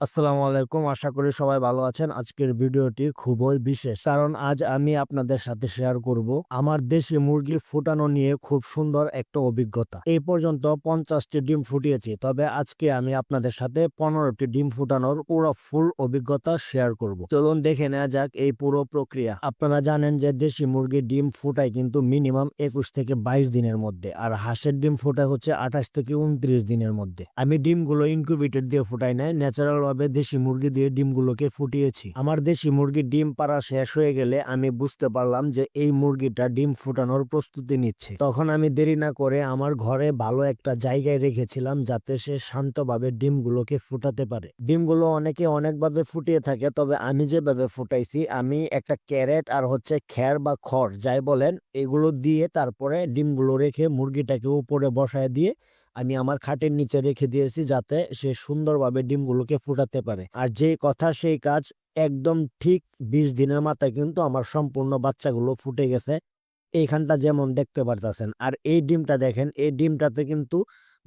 আসসালামু আলাইকুম। আশা করি সবাই ভালো আছেন। আজকের ভিডিওটি খুবই বিশেষ। কারণ আজ আমি আপনাদের সাথে শেয়ার করব আমার দেশি মুরগি ফুটানো নিয়ে খুব সুন্দর একটা অভিজ্ঞতা। এই পর্যন্ত পঞ্চাশটি ডিম ফুটিয়েছি। তবে আজকে আমি আপনাদের সাথে পনেরোটি ডিম ফুটানোর পুরো ফুল অভিজ্ঞতা শেয়ার করব। চলুন দেখে নেওয়া যাক এই পুরো প্রক্রিয়া। আপনারা জানেন যে দেশি মুরগির ডিম ফুটায় কিন্তু মিনিমাম একুশ থেকে বাইশ দিনের মধ্যে আর হাঁসের ডিম ফোটায় হচ্ছে আঠাশ থেকে উনত্রিশ দিনের মধ্যে। আমি ডিমগুলো ইনকিউবেটর দিয়ে ফুটাই নাই ন্যাচারাল ভাবে দেশি মুরগি দিয়ে ডিমগুলোকে ফুটিয়েছি। আমার দেশি মুরগির ডিম পাড়া শেষ হয়ে গেলে আমি বুঝতে পারলাম যে এই মুরগিটা ডিম ফুটানোর প্রস্তুতি নিচ্ছে। তখন আমি দেরি না করে আমার ঘরে ভালো একটা জায়গায় রেখেছিলাম যাতে সে শান্তভাবে ডিমগুলোকে ফুটাতে পারে। ডিমগুলো অনেকে অনেকভাবে ফুটিয়ে থাকে, তবে আমি যেভাবে ফুটাইছি, আমি একটা ক্যারেট আর হচ্ছে খ্যার বা খড় যাই বলেন, এগুলো দিয়ে তারপরে ডিমগুলো রেখে মুরগিটাকে উপরে বসায় দিয়ে আমি আমার খাটের নিচে রেখে দিয়েছি যাতে সে সুন্দরভাবে ডিমগুলোকে ফুটাতে পারে। আর যে কথা সেই কাজ একদম ঠিক বিশ দিনের মাথায় কিন্তু আমার সম্পূর্ণ বাচ্চাগুলো ফুটে গেছে। এইখানটা যেমন দেখতে পারতেছেন। আর এই ডিমটা দেখেন, এই ডিমটাতে কিন্তু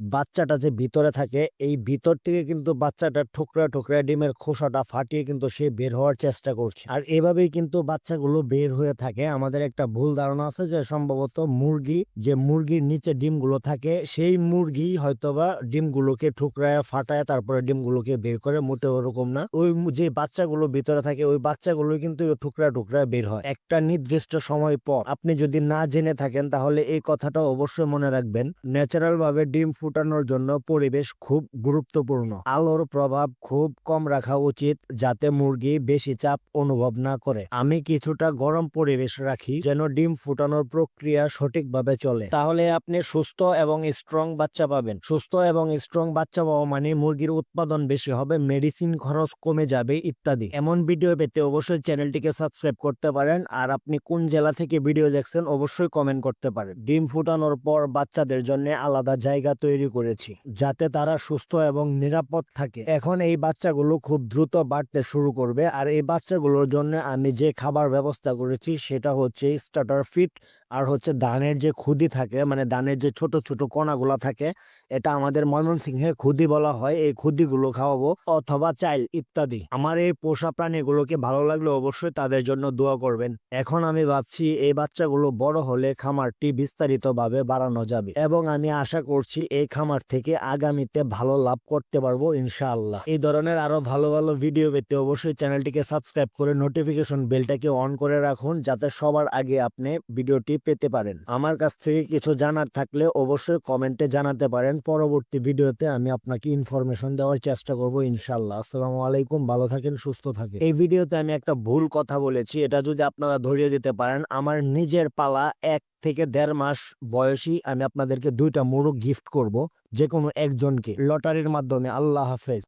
বাচ্চাটা যে ভিতরে থাকে, এই ভিতর থেকে কিন্তু বাচ্চাটা ঠোকরা ঠোকরা ডিমের খোসাটা ফাটিয়ে কিন্তু সে বের হওয়ার চেষ্টা করছে। আর এভাবেই কিন্তু বাচ্চাগুলো বের হয়ে থাকে। আমাদের একটা ভুল ধারণা আছে যে সম্ভবত মুরগি, যে মুরগির নিচে ডিমগুলো থাকে, সেই মুরগি হয়তোবা ডিমগুলোকে ঠুকরায় ফাটায়, তারপরে ডিমগুলোকে বের করে মোটে ওরকম না। ওই যে বাচ্চাগুলো ভিতরে থাকে, ওই বাচ্চাগুলো কিন্তু টুকরা টুকরা বের হয়। একটা নির্দিষ্ট সময় পর। আপনি যদি না জেনে থাকেন, তাহলে এই কথাটা অবশ্যই মনে রাখবেন। ন্যাচারাল ভাবে ডিম ফুটানোর জন্য পরিবেশ খুব গুরুত্বপূর্ণ। আলোর প্রভাব খুব কম রাখা উচিত যাতে মুরগি বেশি চাপ অনুভব না করে। আমি কিছুটা গরম পরিবেশ রাখি যেন ডিম ফুটানোর প্রক্রিয়া সঠিকভাবে চলে। তাহলে আপনি সুস্থ এবং স্ট্রং বাচ্চা পাবেন। সুস্থ এবং স্ট্রং বাচ্চা পাওয়া মানে মুরগির উৎপাদন বেশি হবে মেডিসিন খরচ কমে যাবে ইত্যাদি। এমন ভিডিও পেতে অবশ্যই চ্যানেলটিকে সাবস্ক্রাইব করতে পারেন। আর আপনি কোন জেলা থেকে ভিডিও দেখছেন অবশ্যই কমেন্ট করতে পারেন। ডিম ফুটানোর পর বাচ্চাদের জন্য আলাদা জায়গা তৈরি করেছি, যাতে তারা সুস্থ এবং নিরাপদ থাকে। এখন এই বাচ্চাগুলো খুব দ্রুত বাড়তে শুরু করবে, আর এই বাচ্চাগুলোর জন্য আমি যে খাবার ব্যবস্থা করেছি সেটা হচ্ছে স্টার্টার ফিট আর হচ্ছে ধানের যে খুদি থাকে মানে ধানের যে ছোট ছোট কণাগুলো থাকে, এটা আমাদের ময়মনসিংহে খুদি বলা হয়। এই খুদিগুলো খাওয়াবো অথবা চাইল ইত্যাদি। আমার এই পোষা প্রাণীগুলোকে ভালো লাগলে অবশ্যই তাদের জন্য দোয়া করবেন। এখন আমি ভাবছি এই বাচ্চাগুলো বড় হলে খামারটি বিস্তারিতভাবে বাড়ানো যাবে এবং আমি আশা করছি এই খামার থেকে আগামীতে ভালো লাভ করতে পারব ইনশাআল্লাহ। এই ধরনের আরও ভালো ভালো ভিডিও পেতে অবশ্যই চ্যানেলটিকে সাবস্ক্রাইব করে নোটিফিকেশন বেলটাকে অন করে রাখুন, যাতে সবার আগে আপনি ভিডিওটি পেতে পারেন। আমার কাছ থেকে কিছু জানার থাকলে অবশ্যই কমেন্টে জানাতে পারেন। পরবর্তী ভিডিওতে আমি আপনাকে ইনফরমেশন দেওয়ার চেষ্টা করব ইনশাল্লাহ আসসালামু আলাইকুম, ভালো থাকেন, সুস্থ থাকেন। এই ভিডিওতে আমি একটা ভুল কথা বলেছি। এটা যদি আপনারা ধরিয়ে দিতে পারেন, আমার নিজের পালা এক থেকে দেড় মাস বয়সী আমি আপনাদেরকে দুইটা মোরগ গিফট করব যে কোনো একজনকে। লটারির মাধ্যমে। আল্লাহ হাফেজ।